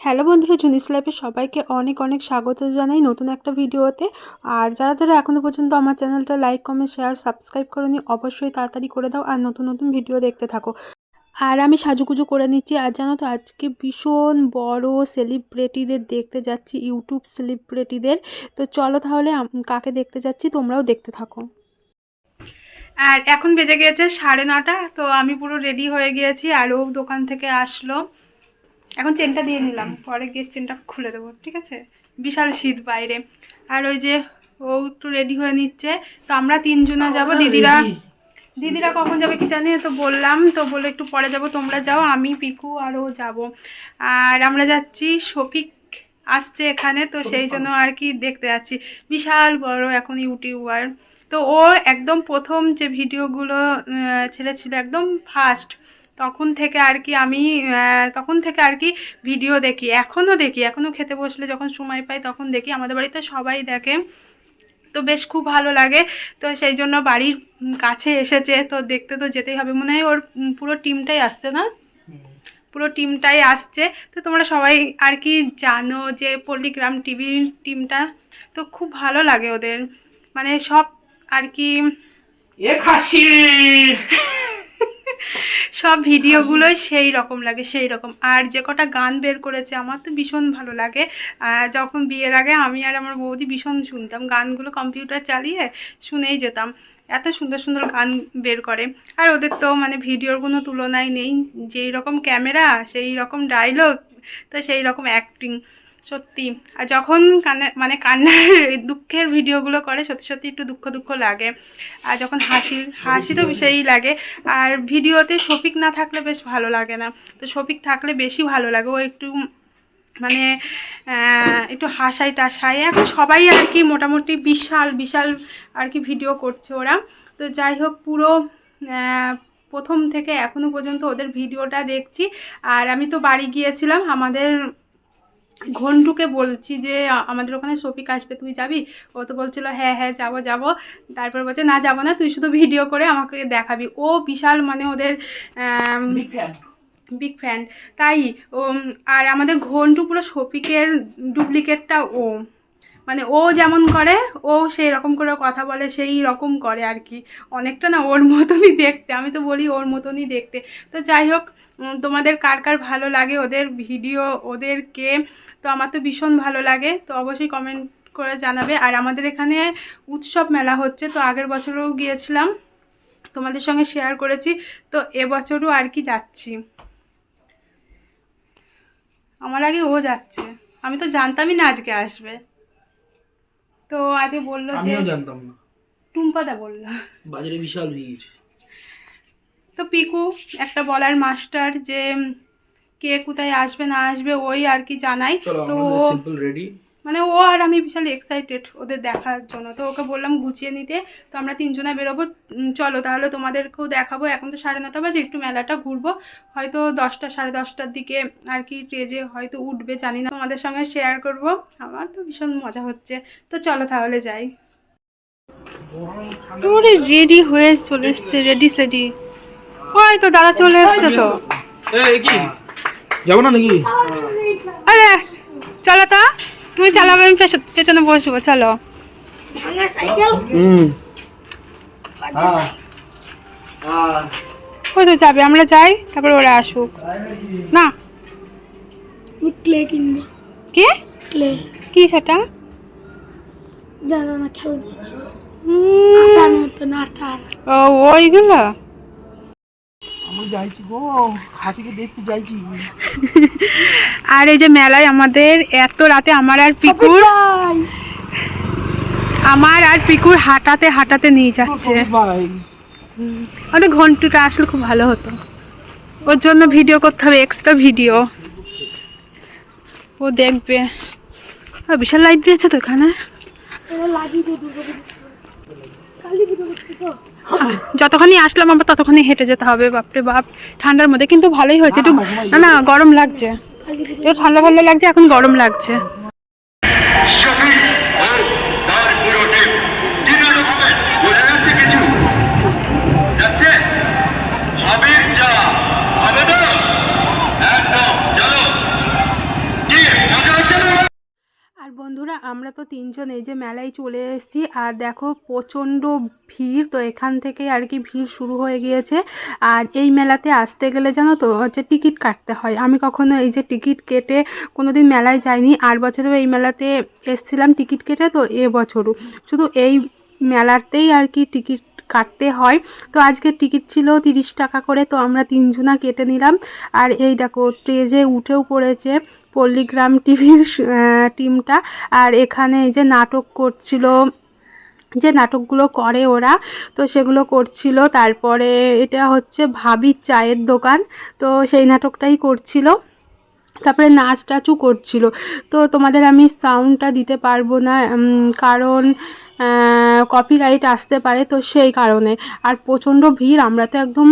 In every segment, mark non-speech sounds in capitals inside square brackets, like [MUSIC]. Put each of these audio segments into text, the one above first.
Hello বন্ধুরা, জুনিস লাইফে সবাইকে অনেক অনেক স্বাগত জানাই নতুন একটা ভিডিওতে। আর যারা যারা এখনও পর্যন্ত আমার চ্যানেলটা লাইক, কমেন্ট, শেয়ার, সাবস্ক্রাইব করনি, অবশ্যই তাড়াতাড়ি করে দাও আর নতুন নতুন ভিডিও দেখতে থাকো। আর আমি সাজুগুজু করে নিচ্ছি। আর জানো তো, আজকে ভীষণ বড় সেলিব্রিটিদের দেখতে যাচ্ছি ইউটিউব সেলিব্রিটিদের তো চলো তাহলে কাকে দেখতে যাচ্ছি তোমরাও দেখতে থাকো। আর এখন বেজে গিয়েছে সাড়ে নটা, তো আমি পুরো রেডি হয়ে গিয়েছি। আর ও দোকান থেকে আসলো। এখন চেনটা দিয়ে নিলাম পরে গিয়ে চেনটা খুলে দেবো ঠিক আছে? বিশাল শীত বাইরে। আর ওই যে ও একটু রেডি হয়ে নিচ্ছে তো আমরা তিনজনা যাব। দিদিরা দিদিরা কখন যাবে কি জানি তো বললাম তো বলে একটু পরে যাব। তোমরা যাও আমি পিকু আর ও যাব। আর আমরা যাচ্ছি শফিক আসছে এখানে তো সেই জন্য আর কি দেখতে যাচ্ছি। বিশাল বড় এখন ইউটিউবার। তো ও একদম প্রথম যে ভিডিওগুলো ছেড়েছিল একদম ফার্স্ট তখন থেকে আর কি আমি তখন থেকে আর কি ভিডিও দেখি। এখনও দেখি এখনও খেতে বসলে যখন সময় পাই তখন দেখি। আমাদের বাড়িতে সবাই দেখে। তো বেশ খুব ভালো লাগে। তো সেই জন্য বাড়ির কাছে এসেছে। তো দেখতে তো যেতেই হবে। মনে হয় ওর পুরো টিমটাই আসছে না? পুরো টিমটাই আসছে। তো তোমরা সবাই আর কি জানো যে পল্লিগ্রাম টিভির টিমটা? তো খুব ভালো লাগে ওদের। মানে সব আর কি খাসি সব ভিডিওগুলোই সেই রকম লাগে, সেই রকম। আর যে কটা গান বের করেছে, আমার তো ভীষণ ভালো লাগে। যখন বিয়ের আগে আমি আর আমার বৌদি ভীষণ শুনতাম, গানগুলো কম্পিউটার চালিয়ে শুনেই যেতাম। এত সুন্দর সুন্দর গান বের করে। আর ওদের তো মানে ভিডিওর কোনো তুলনাই নেই। যেই রকম ক্যামেরা, সেই রকম ডায়লগ তো সেই রকম অ্যাক্টিং সত্যি। আর যখন কানে মানে কান্নার [LAUGHS] দুঃখের ভিডিওগুলো করে সত্যি সত্যি একটু দুঃখ দুঃখ লাগে। আর যখন হাসির হাসি তো সেই লাগে। আর ভিডিওতে শফিক না থাকলে বেশ ভালো লাগে না। তো শফিক থাকলে বেশি ভালো লাগে। ও একটু মানে একটু হাসাই টাসাই এখন সবাই আর কি মোটামুটি বিশাল বিশাল আর কি ভিডিও করছে ওরা। তো যাই হোক পুরো প্রথম থেকে এখনও পর্যন্ত ওদের ভিডিওটা দেখছি। আর আমি তো বাড়ি গিয়েছিলাম। আমাদের ঘন্টুকে বলছি যে আমাদের ওখানে শফিক আসবে তুই যাবি? ও তো বলছিল হ্যাঁ হ্যাঁ যাব যাব। তারপর বলছে না যাব না তুই শুধু ভিডিও করে আমাকে দেখাবি। ও বিশাল মানে ওদের বিগ ফ্যান তাই ও আর আমাদের ঘন্টু পুরো শফিকের ডুপ্লিকেটটা ও। মানে ও যেমন করে ও সেই রকম করে কথা বলে সেই রকম করে আর কি। অনেকটা না ওর মতনই দেখতে আমি তো বলি ওর মতনই দেখতে। তো যাই হোক তোমাদের কার কার ভালো লাগে ওদের ভিডিও ওদেরকে? তো আমার তো ভীষণ ভালো লাগে তো অবশ্যই কমেন্ট করে জানাবে। আর আমাদের এখানে উৎসব মেলা হচ্ছে তো আগের বছরও গিয়েছিলাম তোমাদের সঙ্গে শেয়ার করেছি তো এবছরও আর কি যাচ্ছি। আমার আগে ও যাচ্ছে আমি তো জানতামই না আজকে আসবে। তো আজকে বলল যে টুম্পাদা বলল। বাজারে বিশাল ভিড়। তো পিকু একটা বলার মাস্টার যে কে কোথায় আসবে না আসবে ওই আর কি জানাই। তো ও- রেডি মানে ও আর আমি বিশাল এক্সাইটেড ওদের দেখার জন্য। তো ওকে বললাম গুছিয়ে নিতে। তো আমরা তিনজনে বেরোবো। চলো তাহলে তোমাদেরকেও দেখাবো। এখন তো সাড়ে নটা বাজে একটু মেলাটা ঘুরবো। হয়তো দশটা সাড়ে দশটার দিকে আর কি ট্রেজে হয়তো উঠবে জানি না। তোমাদের সঙ্গে শেয়ার করব। আমার তো ভীষণ মজা হচ্ছে। তো চলো তাহলে যাই। রেডি হয়ে চলে এসছে রেডি সেডি ওই তো দাদা চলে এসছে তো। যাব না নাকি? আরে চলো তা। তুমি চালাবে আমি পেছ- পেছনে বসবো চলো। ওই তো যাবে? আমরা যাই তারপর ওরা আসুক। না। আমি ক্লে কিনবো। কে? ক্লে। কি সেটা? জানো না খেলার জিনিস। আটার মতন আটার ও ওইগুলো? আমি যাইছি গো খাসিকে দেখতে যাইছি। আর এই যে মেলায় আমাদের এত রাতে আমার আর পিকুর আমার আর পিকুর হাঁটাতে হাঁটাতে নিয়ে যাচ্ছে। আমাদের ঘন্টুটা আসলে খুব ভালো হতো। ওর জন্য ভিডিও করতে হবে এক্সট্রা ভিডিও। ও দেখবে। বিশাল লাইট দিয়েছে তো এখানে। লাগিয়ে যতক্ষণই আসলাম আমার ততক্ষণই হেঁটে যেতে হবে, বাপরে বাপ। ঠান্ডার মধ্যে কিন্তু ভালোই হয়েছে। একটু না না, গরম লাগছে। একটু ঠান্ডা ঠান্ডা লাগছে, এখন গরম লাগছে শফিক ও তার পুরো টিম ডিনার হবে বোঝা যাচ্ছে কিছু যাচ্ছে হাবিব যা হবে তো একদম চলো তো তিনজন এই যে মেলায় চলে এসেছি। আর দেখো, প্রচণ্ড ভিড়, তো এখান থেকে আর কি ভিড় শুরু হয়ে গিয়েছে। আর এই মেলাতে আসতে গেলে জানো তো, হচ্ছে টিকিট কাটতে হয়। আমি কখনো এই যে টিকিট কেটে কোনো দিন মেলায় যাইনি। আর বছরও এই মেলাতে এসছিলাম টিকিট কেটে, তো এবছরও বছরও। শুধু এই মেলাতেই আর কি টিকিট কাটতে হয়। তো আজকে টিকিট ছিল তিরিশ টাকা করে, তো আমরা তিনজনা কেটে নিলাম। আর এই দেখো, স্টেজে উঠেও পড়েছে পল্লীগ্রাম টিভির টিমটা। আর এখানে এই যে নাটক করছিল, যে নাটকগুলো করে ওরা, তো সেগুলো করছিল। তারপরে এটা হচ্ছে ভাবির চায়ের দোকান, তো সেই নাটকটাই করছিল। তারপরে নাচ টাচও করছিল। তো তোমাদের আমি সাউন্ডটা দিতে পারব না কারণ কপিরাইট আসতে পারে তো সেই কারণে। আর প্রচণ্ড ভিড়, আমরা তো একদম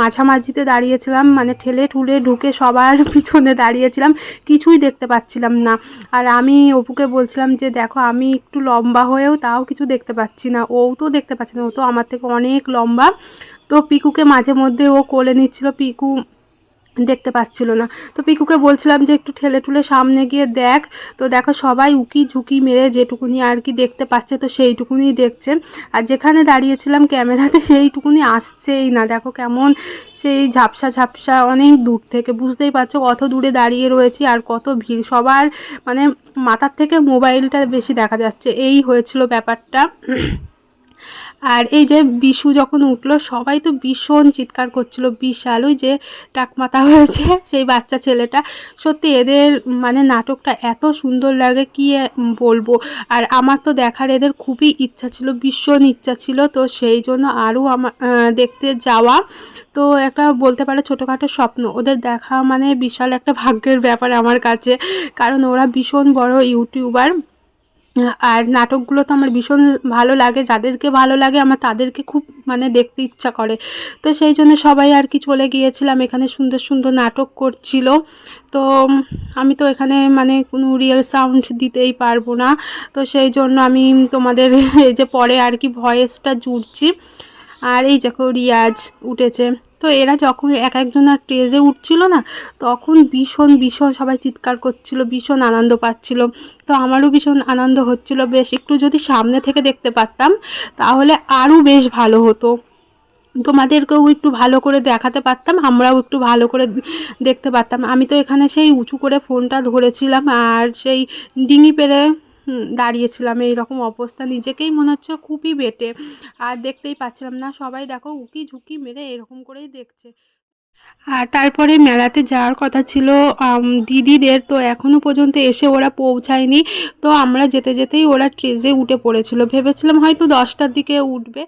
মাঝামাঝিতে দাঁড়িয়েছিলাম মানে ঠেলে ঠুলে ঢুকে সবার [LAUGHS] পিছনে দাঁড়িয়েছিলাম, কিছুই দেখতে পাচ্ছিলাম না। আর আমি অপুকে বলছিলাম যে, দেখো, আমি একটু লম্বা হয়েও তাও কিছু দেখতে পাচ্ছি না। ও তো দেখতে পাচ্ছে না, ও তো আমার থেকে অনেক লম্বা। তো পিকুকে মাঝে মধ্যে ও কোলে নিচ্ছিল, পিকু দেখতে পাচ্ছিল না। তো পিকুকে বলছিলাম যে একটু ঠেলে ঠুলে সামনে গিয়ে দেখ। তো দেখো সবাই উকি ঝুঁকি মেরে যেটুকুনি আর কি দেখতে পাচ্ছে তো সেইটুকুনি দেখছে। আর যেখানে দাঁড়িয়েছিলাম ক্যামেরাতে সেইটুকুনি আসছেই না। দেখো কেমন সেই ঝাপসা ঝাপসা অনেক দূর থেকে বুঝতেই পারছ কত দূরে দাঁড়িয়ে রয়েছি আর কত ভিড়। সবার মানে মাথার থেকে মোবাইলটা বেশি দেখা যাচ্ছে। এই হয়েছিল ব্যাপারটা। আর এই যে বিশু যখন উঠল, সবাই তো ভীষণ চিৎকার করছিল। বিশাল ওই যে টাকমাথা হয়েছে সেই বাচ্চা ছেলেটা। সত্যি এদের মানে নাটকটা এত সুন্দর লাগে, কি বলব? আর আমার তো দেখার এদের খুবই ইচ্ছা ছিল, ভীষণ ইচ্ছা ছিল। তো সেই জন্য আরও আমার দেখতে যাওয়া। তো একটা বলতে পারে ছোটোখাটো স্বপ্ন, ওদের দেখা মানে বিশাল একটা ভাগ্যের ব্যাপার আমার কাছে। কারণ ওরা ভীষণ বড় ইউটিউবার। আর নাটকগুলো তো আমার ভীষণ ভালো লাগে, যাদেরকে ভালো লাগে আমার তাদেরকে খুব মানে দেখতে ইচ্ছা করে। তো সেই জন্য সবাই আর কি চলে গিয়েছিলাম, এখানে সুন্দর সুন্দর নাটক করছিল। তো আমি তো এখানে মানে কোনো রিয়েল সাউন্ড দিতেই পারব না। তো সেই জন্য আমি তোমাদের [LAUGHS] এই যে পরে আর কি ভয়েসটা জুড়ছি। আর এই দেখো রিয়াজ উঠেছে। তো এরা যখন এক একজন আর স্টেজে উঠছিল না, তখন ভীষণ ভীষণ সবাই চিৎকার করছিল, ভীষণ আনন্দ পাচ্ছিল। তো আমারও ভীষণ আনন্দ হচ্ছিল। বেশ, একটু যদি সামনে থেকে দেখতে পারতাম, তাহলে আরও বেশ ভালো হতো। তোমাদেরকেও একটু ভালো করে দেখাতে পারতাম, আমরাও একটু ভালো করে দেখতে পারতাম। আমি তো এখানে সেই উঁচু করে ফোনটা ধরেছিলাম, আর সেই ডিঙি পেরে দাঁড়িয়েছিলাম এই রকম অবস্থা। নিজেকেই মনে হচ্ছে খুবই বেটে। আর দেখতেই পাচ্ছিলাম না, সবাই দেখো উকি ঝুঁকি মেরে এরকম করেই দেখছে। আর তারপরে মেলাতে যাওয়ার কথা ছিল দিদিদের। তো এখনও পর্যন্ত এসে ওরা পৌঁছায়নি। তো আমরা যেতে যেতেই ওরা ট্রেজে উঠে পড়েছিল। ভেবেছিলাম হয়তো দশটার দিকে উঠবে।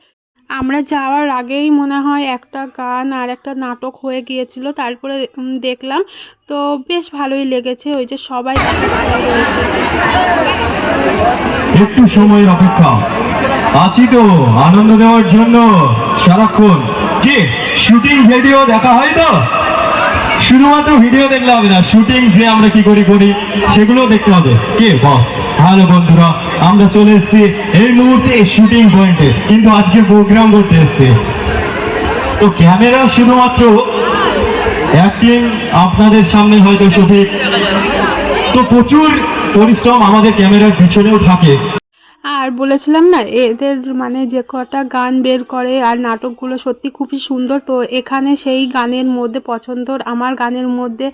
আমরা যাওয়ার আগেই মনে হয় একটা গান আর একটা নাটক হয়ে গিয়েছিল, তারপরে দেখলাম। তো বেশ ভালোই লেগেছে, ওই যে সবাই একটু সময়ের অপেক্ষা। আছি তো, আনন্দ দেওয়ার জন্য। সারাক্ষণ। কি শুটিং ভিডিও দেখা হয় তো? শুধুমাত্র ভিডিও দেখলে হবে না শুটিং যে আমরা কি করি করি সেগুলো দেখতে হবে। কে? বস হ্যালো বন্ধুরা, আমরা চলে এসেছি এই মুহূর্তে শুটিং পয়েন্টে কিন্তু আজকে প্রোগ্রাম করতে এসেছি। তো ক্যামেরা শুধুমাত্র অ্যাক্টিং আপনাদের সামনে হয়তো সঠিক। তো প্রচুর পরিশ্রম আমাদের ক্যামেরার পিছনেও থাকে। আর বলেছিলাম না, এদের মানে যে কটা গান বের করে আর নাটকগুলো সত্যি খুবই সুন্দর। তো এখানে সেই গানের মধ্যে পছন্দর আমার গানের মধ্যে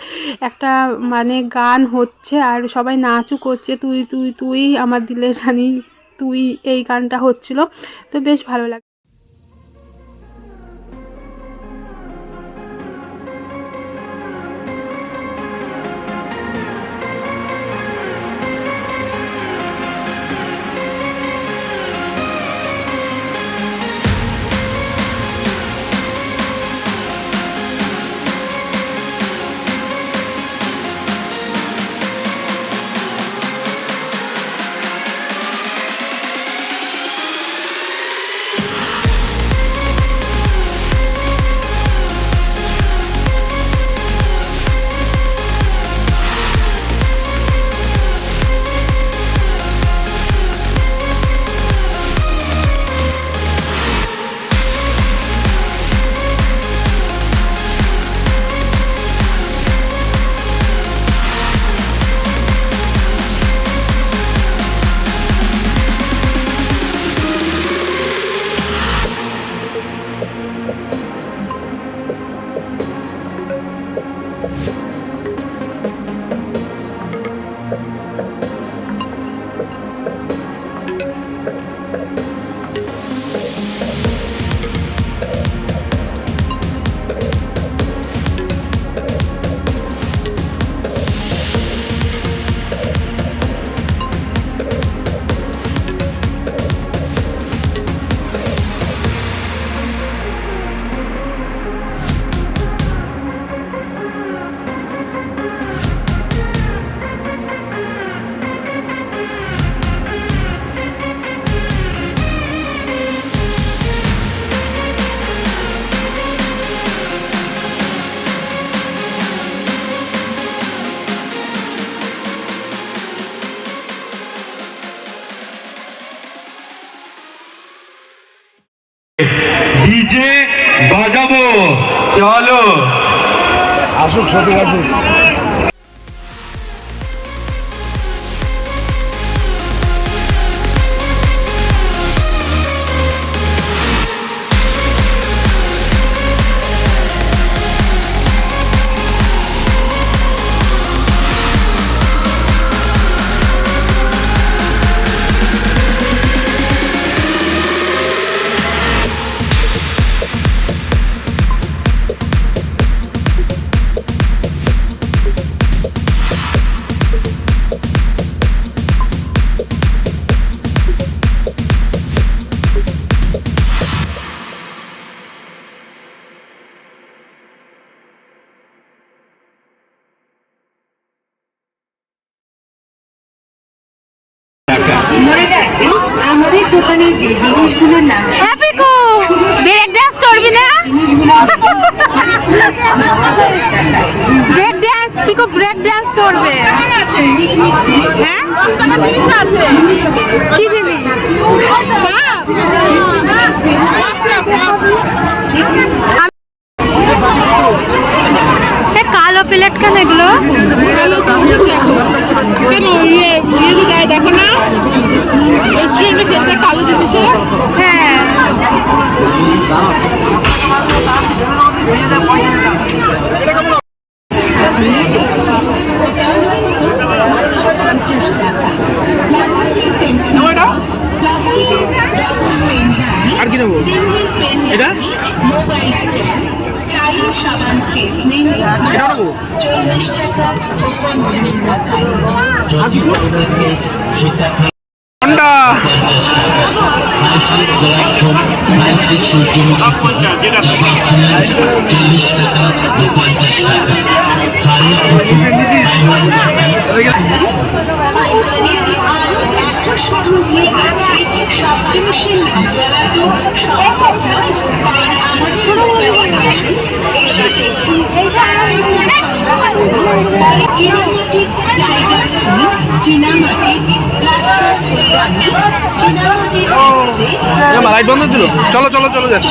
একটা মানে গান হচ্ছে আর সবাই নাচও করছে, তুই তুই তুই, আমার দিলের রানী, তুই, এই গানটা হচ্ছিল। তো বেশ ভালো লাগে আসুক সঠিক আসুক। ব্রেক হ্যাঁ? কি জিনিস কালো প্লেট কেন এগুলো? ফাইবারের আরও আছে সব জিনিসের তো সম্ভব ছিল চলো চলো চলো যাচ্ছি।